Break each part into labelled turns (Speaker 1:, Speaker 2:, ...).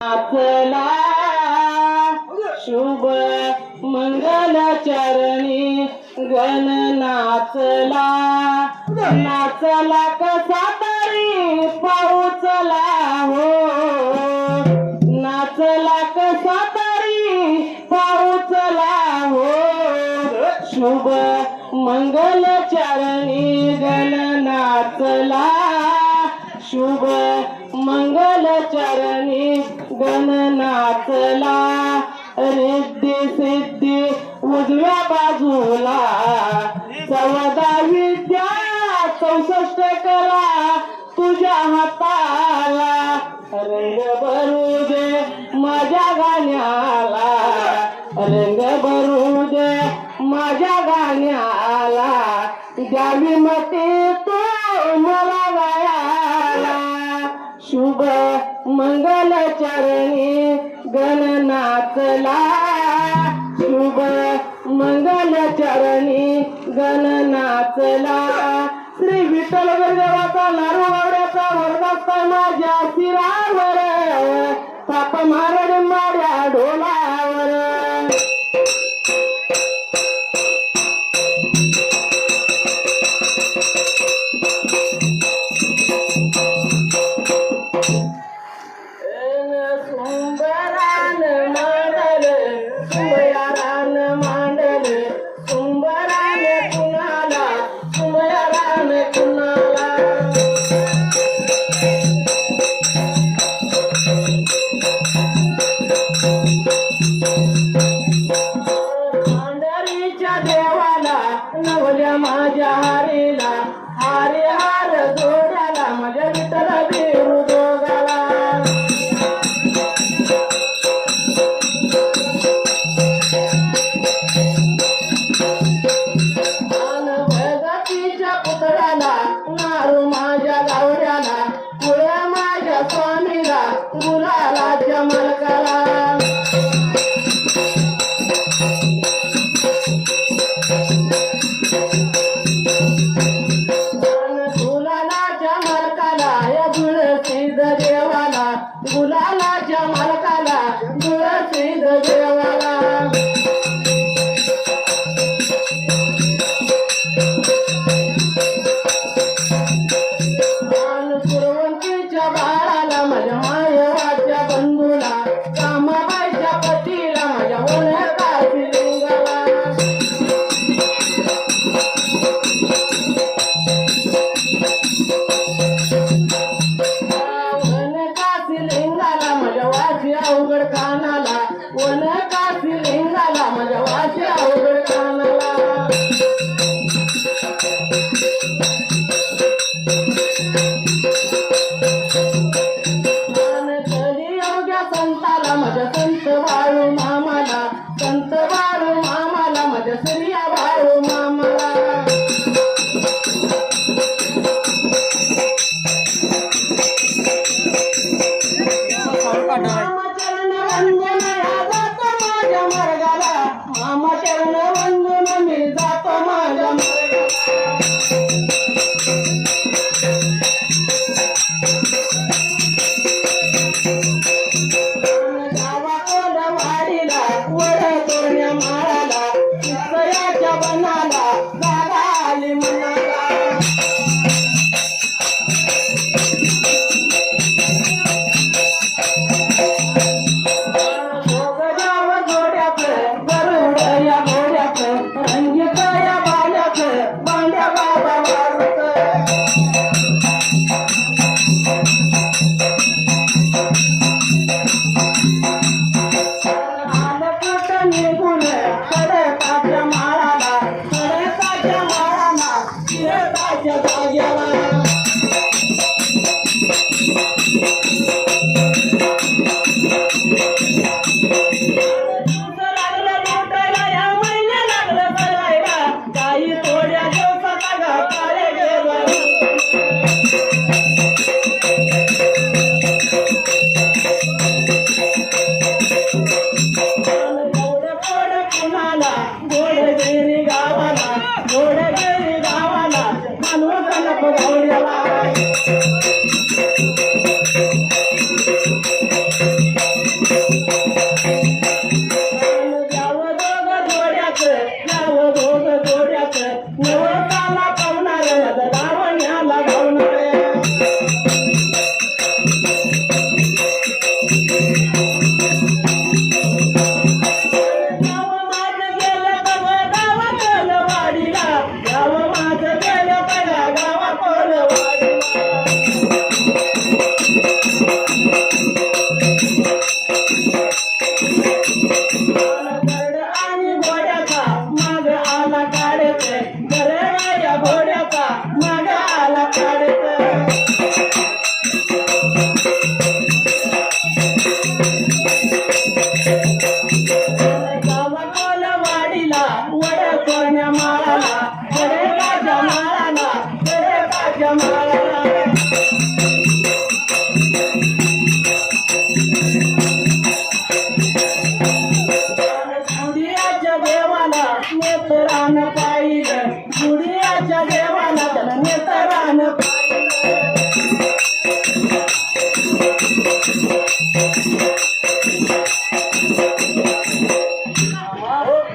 Speaker 1: आपला शुभ मंगल चरणी गण नाचला. नाचला कसा तरी पाऊसला हो. नाचला कसा तरी पाऊसला हो. शुभ मंगल चरणी गण नाचला. शुभ मंगल चरणी गणनाथला रिद्धी सिद्धी उजव्या बाजूला. चौदा विद्या चौसष्ट करा तुझ्या हातात. ಮರಣ ಮಾಡ್ಯಾಡೋಲಾ Glória Yeah, yeah, yeah.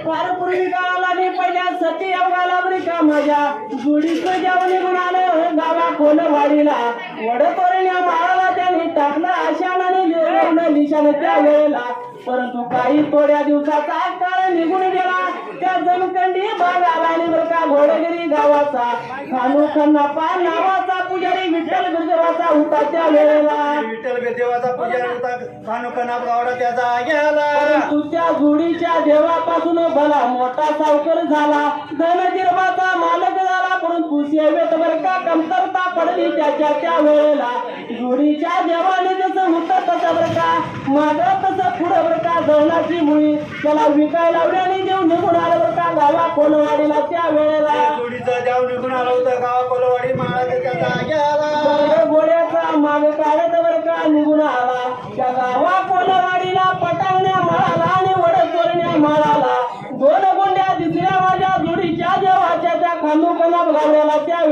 Speaker 1: फार पूर्वी गावाला मी पहिल्या सती अवघाला बरिका माझ्या? गुढीच जेवणी म्हणाल गावा कोण वाडीला या माळाला त्यांनी टाकलं आशानाने लिहून निशाण त्या वेळेला. परंतु काही थोड्या दिवसाचा काळ निघून गेला. त्या जमखंडी भागाला आणि बरका घोडगिरी गावाचा. खानू खन्नापा नावाचा पुजारी विठ्ठल गुजराचा होता त्या वेळेला
Speaker 2: विठ्ठल देवाचा पुजारी होता कानुकना गावडा त्याचा गेला.
Speaker 1: त्या जोडीच्या देवापासून भला मोठा सावकर झाला. धनगिरबाचा मालक झाला. परंतु सेवेत बर का? कमतरता पडली त्याच्या त्या वेळेला. जोडीच्या देवाने जसं होतं तसं बर का? माग तसं पुढं बर का? धरणाची मुळी त्याला विकायला लावल्याने देव निघून आलं बर का? गावा कोणवाडीला त्या वेळेला.
Speaker 2: जोडीचा देव निघून आला होता गावा कोलवाडी महाराज त्याचा गेला
Speaker 1: सगळं गोड्याचा काढत बर का निघून आला. त्या गावा कोलवाडीला पटांगण्या मळाला आणि वडतोरण्या मळाला. दोन गोंड्या दिसल्या माझ्या जोडीच्या देवाच्या त्या खांदूकला लावलेला त्या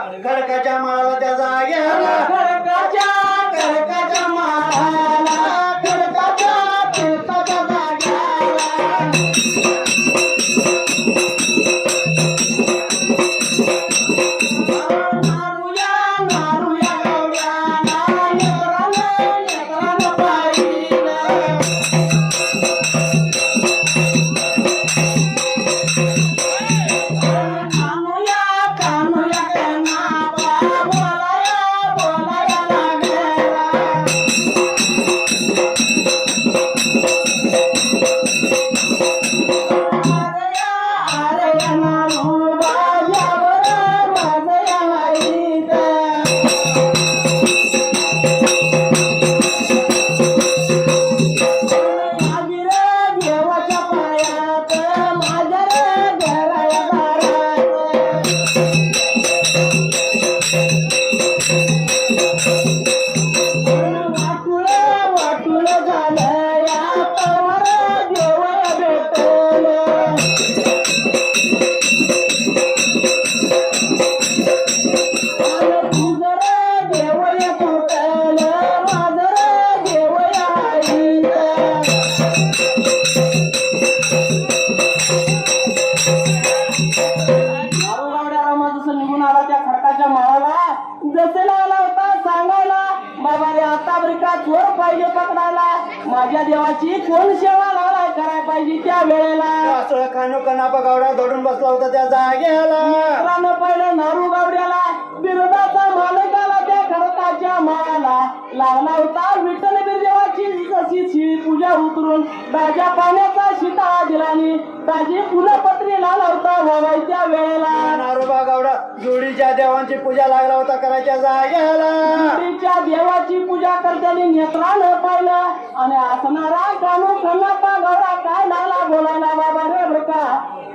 Speaker 2: खडकाच्या माळाला त्या जाग्याला
Speaker 1: देवाची कोण सेवा लावला करायला पाहिजे त्या वेळेला?
Speaker 2: असं खानो कनापा गावडा दडून बसला होता त्या
Speaker 1: मित्रांनो पहिलं नारू गावड्याला बिरुदाचा मालकाला त्या खडकाच्या माळाला. लागला होता विठ्ठल बिरदेवाची जशी शिळी पूजा उतरून ताज्या दिलानी ताजी फुलपत्री लावला होता व्हावायच्या वेळेला.
Speaker 2: नारोबा गावडा जोडीच्या देवांची पूजा लागला होता करायच्या जाग्याला
Speaker 1: देवीच्या देवाची पूजा करताना नेत्रानं पाहिलं आणि असणारा कानू खन्नापा गौरा काय लागला बोलायला बाबा रे बरं का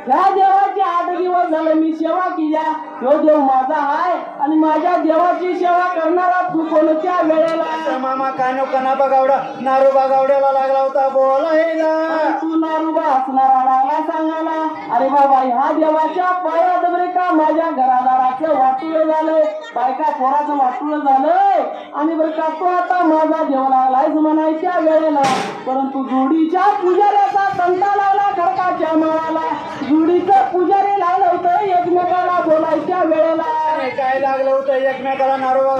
Speaker 1: ह्या देवाची आठ दिवस झालं मी सेवा केल्या. तो देव माझा आहे आणि माझ्या देवाची सेवा करणारा तू कोणत्या वेळेला?
Speaker 2: मामा कानो कनापा गावडा नारोबा गावड्याला लागला होता. बोलायला
Speaker 1: तू नारुबा असणारा लागला सांगायला. अरे बाबा ह्या देवाच्या पायात बरे का माझ्या घरादाराचं वाटुळ झालंय बायका पोराचं वाटुळ झालंय आणि बरं का तो आता माझा देव लागलायच म्हणायच्या वेळेला. परंतु जोडीच्या पुजाऱ्याचा तंटा लागला खडकाच्या माळाला. जोडीचं पुजारी लागलं होतं एकमेकाला बोलायच्या वेळेला.
Speaker 2: काय लागलं होतं एकमेकाला नारोबा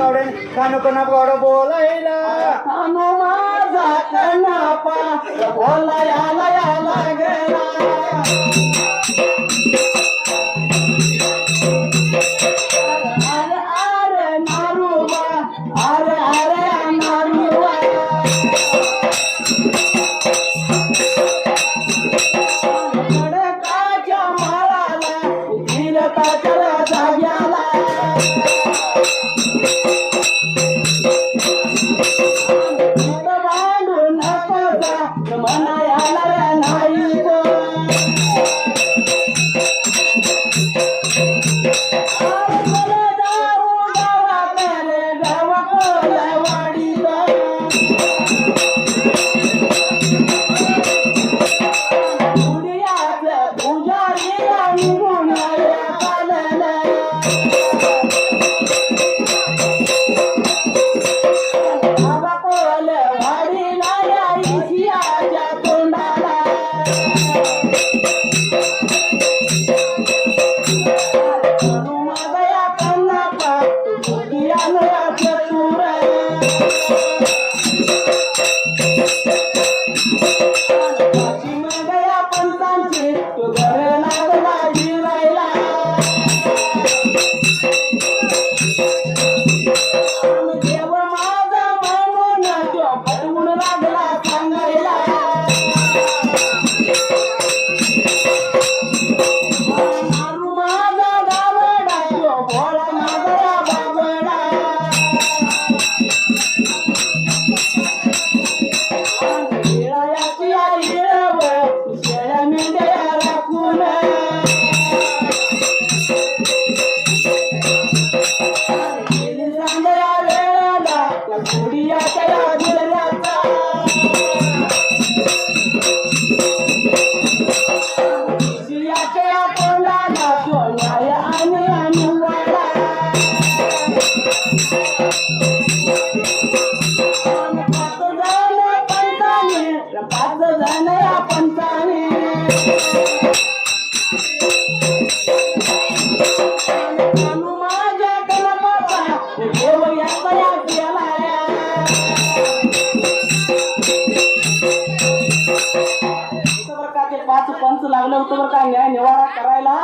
Speaker 2: गावडा बोलायला.
Speaker 1: कानो माझा कनापा बोला याला याला लागलं न्याय निवारा करायला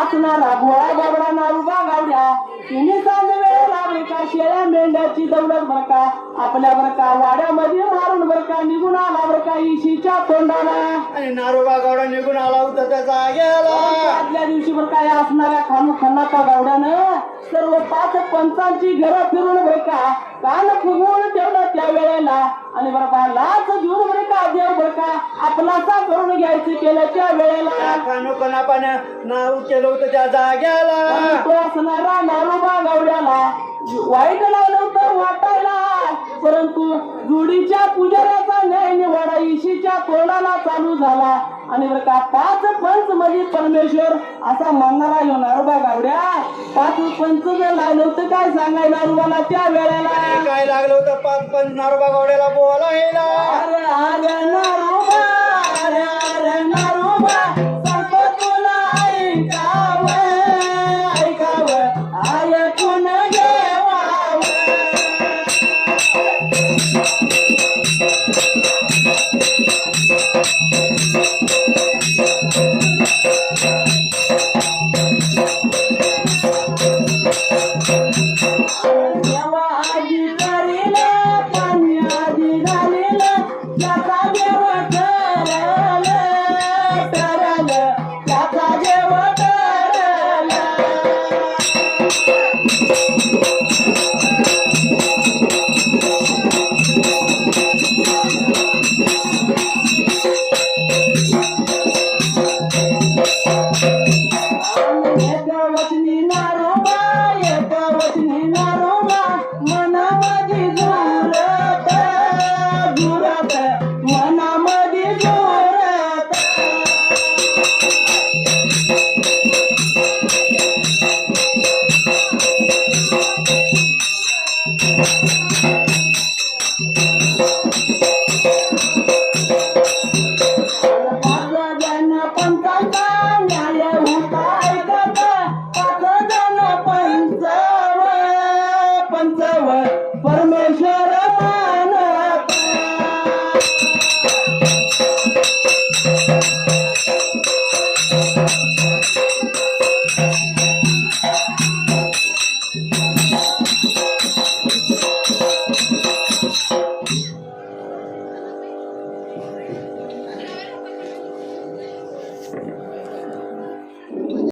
Speaker 1: असणार भोळा बाबडा नारुबा गावड्या तिन्ही सांग वेळ का शेळ्या मेंढ्याची दौलत बरं का? आपल्या बरं का? वाड्यामध्ये मारून बर का? निघून आला बरं का? इशीच्या तोंडाला?
Speaker 2: आणि नारोबा गावडा निघून आला होता
Speaker 1: त्याचा गेला काय असणाऱ्या खानू खन्नाचा गावड्यानं सर्व पाच पंचांची घरं फिरून बरं का? कान फुगवून ठेवलं त्या वेळेला. आणि बरं का लाच घेऊन बरं का देव बरं का? आपलाचा करून घ्यायचं केलं त्या वेळेला.
Speaker 2: खानो कनापानं नाव केलं होतं त्या जाग्याला.
Speaker 1: तो असणारा नारोबा गावड्याला. वाईट लागलं होतं वाटायला. परंतु जुडीच्या पुजाऱ्याचा न्याय निवाडा इशीच्या तोंडाला चालू झाला. आणि बरं का पाच पंच म्हणजे परमेश्वर असा म्हणणारा ह्यो नारोबा गावड्या. पाच पंच जर लागलं होतं काय सांगाय नारोबाला त्या वेळेला?
Speaker 2: काय लागलं होतं? पाच पंच नारोबा गावड्याला बोलायला.
Speaker 1: अरे अरे